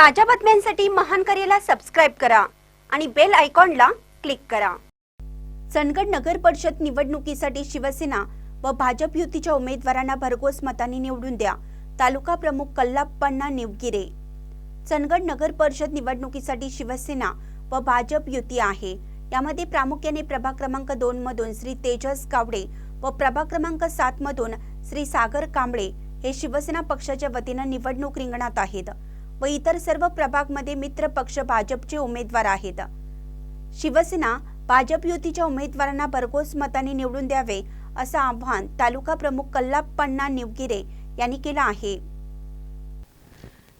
ताज्या बातम्यांसाठी महान करेला सबस्क्राईब करा आणि बेल आयकॉनला क्लिक करा. चंदगड नगर परिषद निवडणुकीसाठी शिवसेना व भाजप युतीच्या उमेदवारांना भरघोस मतांनी निवडून द्या. तालुका प्रमुख कल्लाप्पांना निवगिरे. चंदगड नगर परिषद निवडणुकीसाठी शिवसेना व भाजप युती आहे. यामध्ये प्रामुख्याने प्रभाग क्रमांक दोन मधून श्री तेजस कावडे व प्रभाग क्रमांक सात मधून श्री सागर कांबळे हे शिवसेना पक्षाच्या वतीनं निवडणूक रिंगणात आहेत. व इतर सर्व प्रभागमध्ये मित्र पक्ष भाजपचे उमेदवार आहेत. शिवसेना भाजप युतीच्या उमेदवारांना भरघोस मताने निवडून द्यावे असं आव्हान तालुका प्रमुख कल्लाप्पण्णा निवगिरे यांनी केलं आहे.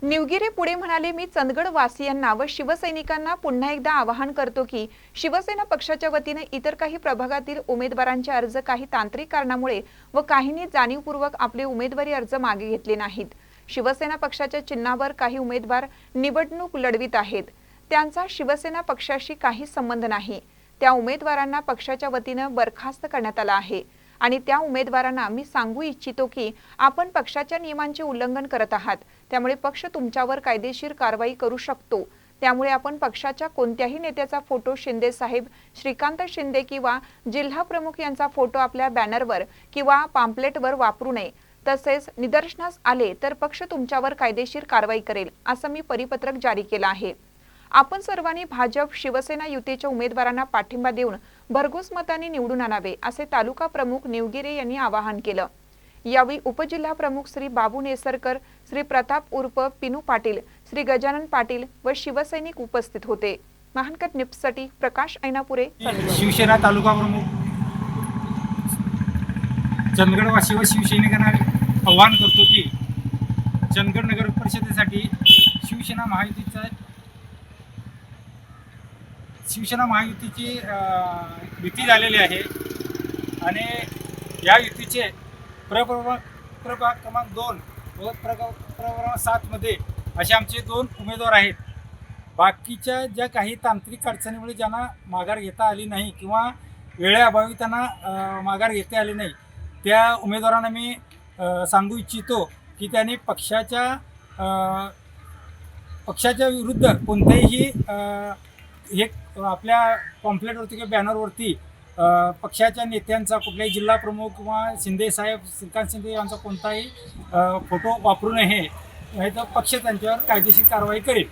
निवगिरे पुढे म्हणाले मी चंदगड वासियांना व शिवसैनिकांना पुन्हा एकदा आवाहन करतो की शिवसेना पक्षाच्या वतीने इतर काही प्रभागातील उमेदवारांचे अर्ज काही तांत्रिक कारणामुळे व काहींनी जाणीवपूर्वक आपले उमेदवारी अर्ज मागे घेतले नाहीत. शिवसेना पक्षाच्या चिन्हावर काही उमेदवार निवडणूक लढवित आहेत. त्यांचा शिवसेना पक्षाशी काही संबंध नाही. त्या उमेदवारांना पक्षाच्या वतीनं बरखास्त करण्यात आला आहे. आणि त्या उमेदवारांना मी सांगू इच्छितो की आपण पक्षाच्या नियमांचे उल्लंघन करत आहात. त्यामुळे पक्ष तुमच्यावर कायदेशीर कारवाई करू शकतो. त्यामुळे आपण पक्षाच्या कोणत्याही नेत्याचा फोटो शिंदे साहेब श्रीकांत शिंदे किंवा जिल्हा प्रमुख यांचा फोटो आपल्या बॅनरवर किंवा पाम्पलेटवर वापरू नये. तसेच निदर्शनास आले तर पक्ष तुमच्यावर कायदेशीर कारवाई करेल असं मी परिपत्रक जारी केलं आहे. आपण सर्वांनी भाजप शिवसेना युतीच्या उमेदवारांना पाठिंबा देऊन भरघोस मताने निवडून आणावे असे तालुका प्रमुख निवगिरे यांनी आवाहन केलं. यावेळी उपजिल्हा प्रमुख श्री बाबू नेसरकर श्री प्रताप उर्फ पिनू पाटील श्री गजानन पाटील व शिवसैनिक उपस्थित होते. महानकर निप्ससाठी प्रकाश ऐनापुरे शिवसेना तालुका प्रमुख चंदगडवासी व शिवसैनिकांना आव्हान करतो की चंदगड नगर परिषदेसाठी शिवसेना महायुतीचा शिवसेना महायुतीची युती झालेली आहे. आणि या युतीचे प्रप्रभाग प्रभाग क्रमांक दोन व प्रभाग सातमध्ये असे आमचे दोन उमेदवार आहेत. बाकीच्या ज्या काही तांत्रिक अडचणीमुळे ज्यांना माघार घेता आली नाही किंवा वेळेअभावी त्यांना माघार घेता आली नाही त्या उमेदवारांना मी सांगू इच्छितो की त्यांनी पक्षाच्या पक्षाच्या विरुद्ध कोणत्याही हे आपल्या पॉम्प्लेटवरती किंवा बॅनरवरती पक्षाच्या नेत्यांचा कुठल्याही जिल्हा प्रमुख किंवा शिंदे साहेब श्रीकांत शिंदे यांचा कोणताही फोटो वापरू नये हे तर पक्ष त्यांच्यावर कायदेशीर कारवाई करेल.